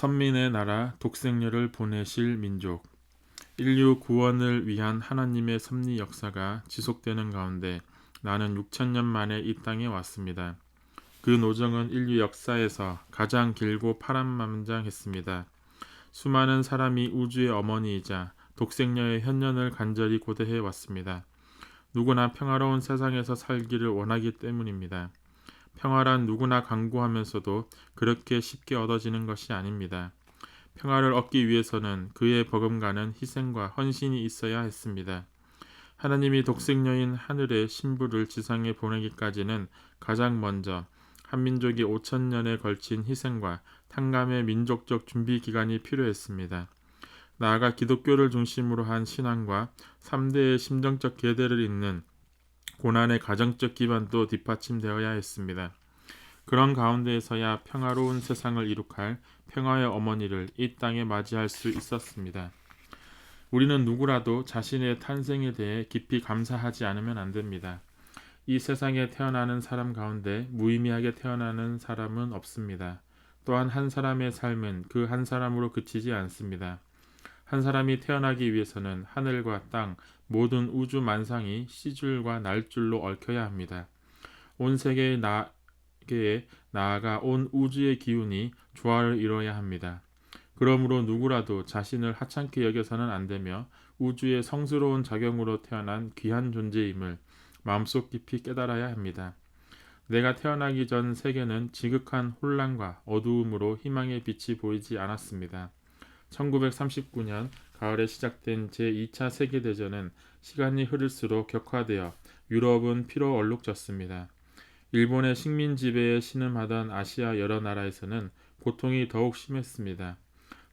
선민의 나라 독생녀를 보내실 민족 인류 구원을 위한 하나님의 섭리 역사가 지속되는 가운데 나는 6천년 만에 이 땅에 왔습니다. 그 노정은 인류 역사에서 가장 길고 파란만장했습니다. 수많은 사람이 우주의 어머니이자 독생녀의 현년을 간절히 고대해 왔습니다. 누구나 평화로운 세상에서 살기를 원하기 때문입니다. 평화란 누구나 강구하면서도 그렇게 쉽게 얻어지는 것이 아닙니다. 평화를 얻기 위해서는 그의 버금가는 희생과 헌신이 있어야 했습니다. 하나님이 독생녀인 하늘의 신부를 지상에 보내기까지는 가장 먼저 한민족이 5천 년에 걸친 희생과 탕감의 민족적 준비 기간이 필요했습니다. 나아가 기독교를 중심으로 한 신앙과 3대의 심정적 계대를 잇는 고난의 가정적 기반도 뒷받침되어야 했습니다. 그런 가운데에서야 평화로운 세상을 이룩할 평화의 어머니를 이 땅에 맞이할 수 있었습니다. 우리는 누구라도 자신의 탄생에 대해 깊이 감사하지 않으면 안 됩니다. 이 세상에 태어나는 사람 가운데 무의미하게 태어나는 사람은 없습니다. 또한 한 사람의 삶은 그 한 사람으로 그치지 않습니다. 한 사람이 태어나기 위해서는 하늘과 땅, 모든 우주 만상이 시줄과 날줄로 얽혀야 합니다. 온 세계의 나게에 나아가 온 우주의 기운이 조화를 이뤄야 합니다. 그러므로 누구라도 자신을 하찮게 여겨서는 안 되며 우주의 성스러운 작용으로 태어난 귀한 존재임을 마음속 깊이 깨달아야 합니다. 내가 태어나기 전 세계는 지극한 혼란과 어두움으로 희망의 빛이 보이지 않았습니다. 1939년 가을에 시작된 제2차 세계대전은 시간이 흐를수록 격화되어 유럽은 피로 얼룩졌습니다. 일본의 식민 지배에 신음하던 아시아 여러 나라에서는 고통이 더욱 심했습니다.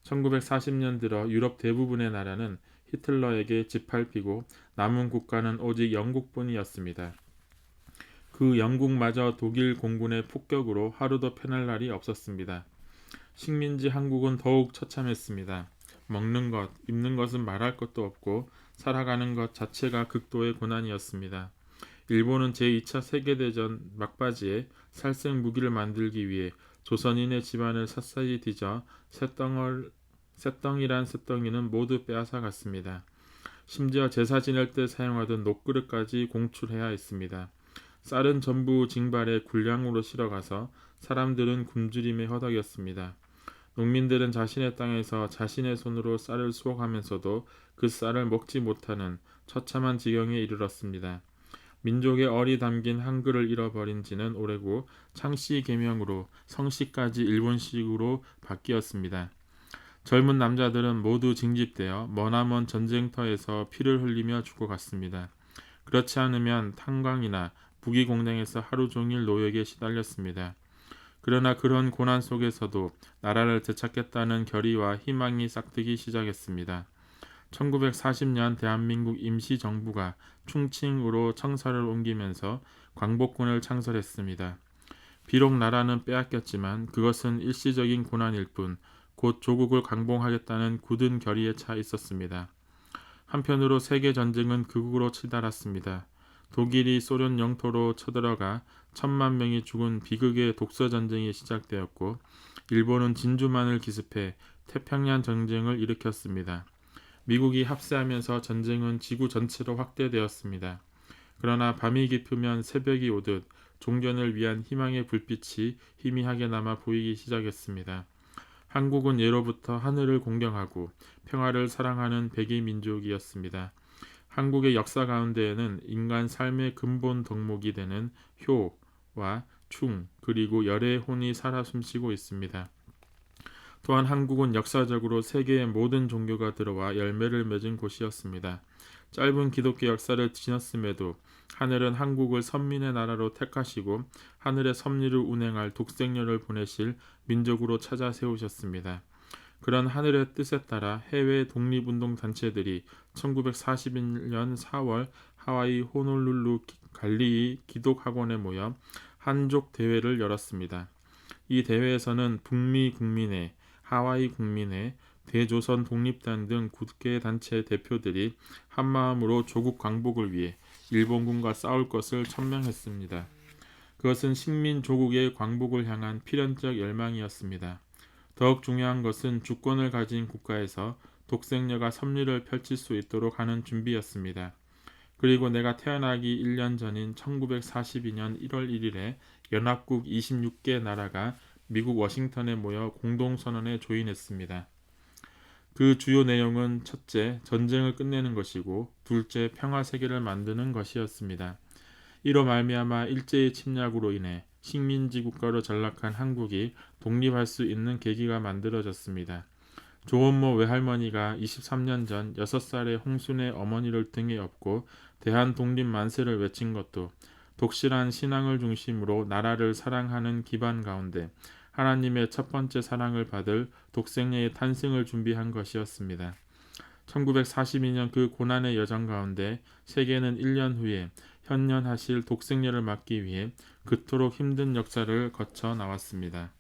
1940년 들어 유럽 대부분의 나라는 히틀러에게 짓밟히고 남은 국가는 오직 영국뿐이었습니다. 그 영국마저 독일 공군의 폭격으로 하루도 편할 날이 없었습니다. 식민지 한국은 더욱 처참했습니다. 먹는 것, 입는 것은 말할 것도 없고 살아가는 것 자체가 극도의 고난이었습니다. 일본은 제2차 세계대전 막바지에 살생 무기를 만들기 위해 조선인의 집안을 샅샅이 뒤져 쇳덩을, 쇳덩이란 쇳덩이는 모두 빼앗아 갔습니다. 심지어 제사 지낼 때 사용하던 녹그릇까지 공출해야 했습니다. 쌀은 전부 징발에 군량으로 실어가서 사람들은 굶주림에 허덕였습니다. 농민들은 자신의 땅에서 자신의 손으로 쌀을 수확하면서도 그 쌀을 먹지 못하는 처참한 지경에 이르렀습니다. 민족의 얼이 담긴 한글을 잃어버린 지는 오래고 창씨 개명으로 성씨까지 일본식으로 바뀌었습니다. 젊은 남자들은 모두 징집되어 머나먼 전쟁터에서 피를 흘리며 죽어갔습니다. 그렇지 않으면 탄광이나 부기공장에서 하루 종일 노역에 시달렸습니다. 그러나 그런 고난 속에서도 나라를 되찾겠다는 결의와 희망이 싹트기 시작했습니다. 1940년 대한민국 임시정부가 충칭으로 청사를 옮기면서 광복군을 창설했습니다. 비록 나라는 빼앗겼지만 그것은 일시적인 고난일 뿐 곧 조국을 강봉하겠다는 굳은 결의에 차 있었습니다. 한편으로 세계 전쟁은 극으로 치달았습니다. 독일이 소련 영토로 쳐들어가 천만 명이 죽은 비극의 독서 전쟁이 시작되었고 일본은 진주만을 기습해 태평양 전쟁을 일으켰습니다. 미국이 합세하면서 전쟁은 지구 전체로 확대되었습니다. 그러나 밤이 깊으면 새벽이 오듯 종전을 위한 희망의 불빛이 희미하게 남아 보이기 시작했습니다. 한국은 예로부터 하늘을 공경하고 평화를 사랑하는 백의 민족이었습니다. 한국의 역사 가운데에는 인간 삶의 근본 덕목이 되는 효, 와 충, 그리고 열의 혼이 살아 숨쉬고 있습니다. 또한 한국은 역사적으로 세계의 모든 종교가 들어와 열매를 맺은 곳이었습니다. 짧은 기독교 역사를 지났음에도 하늘은 한국을 선민의 나라로 택하시고 하늘의 섭리를 운행할 독생녀를 보내실 민족으로 찾아 세우셨습니다. 그런 하늘의 뜻에 따라 해외 독립운동 단체들이 1941년 4월 하와이 호놀룰루 갈리이 기독학원에 모여 한족 대회를 열었습니다. 이 대회에서는 북미 국민회, 하와이 국민회, 대조선 독립당 등 9개 단체 대표들이 한마음으로 조국 광복을 위해 일본군과 싸울 것을 천명했습니다. 그것은 식민 조국의 광복을 향한 필연적 열망이었습니다. 더욱 중요한 것은 주권을 가진 국가에서 독생녀가 섭리를 펼칠 수 있도록 하는 준비였습니다. 그리고 내가 태어나기 1년 전인 1942년 1월 1일에 연합국 26개 나라가 미국 워싱턴에 모여 공동선언에 조인했습니다. 그 주요 내용은 첫째, 전쟁을 끝내는 것이고 둘째, 평화 세계를 만드는 것이었습니다. 이로 말미암아 일제의 침략으로 인해 식민지 국가로 전락한 한국이 독립할 수 있는 계기가 만들어졌습니다. 조원모 외할머니가 23년 전 6살의 홍순의 어머니를 등에 업고 대한 독립 만세를 외친 것도 독실한 신앙을 중심으로 나라를 사랑하는 기반 가운데 하나님의 첫 번째 사랑을 받을 독생녀의 탄생을 준비한 것이었습니다. 1942년 그 고난의 여정 가운데 세계는 1년 후에 현년하실 독생녀를 맞기 위해 그토록 힘든 역사를 거쳐 나왔습니다.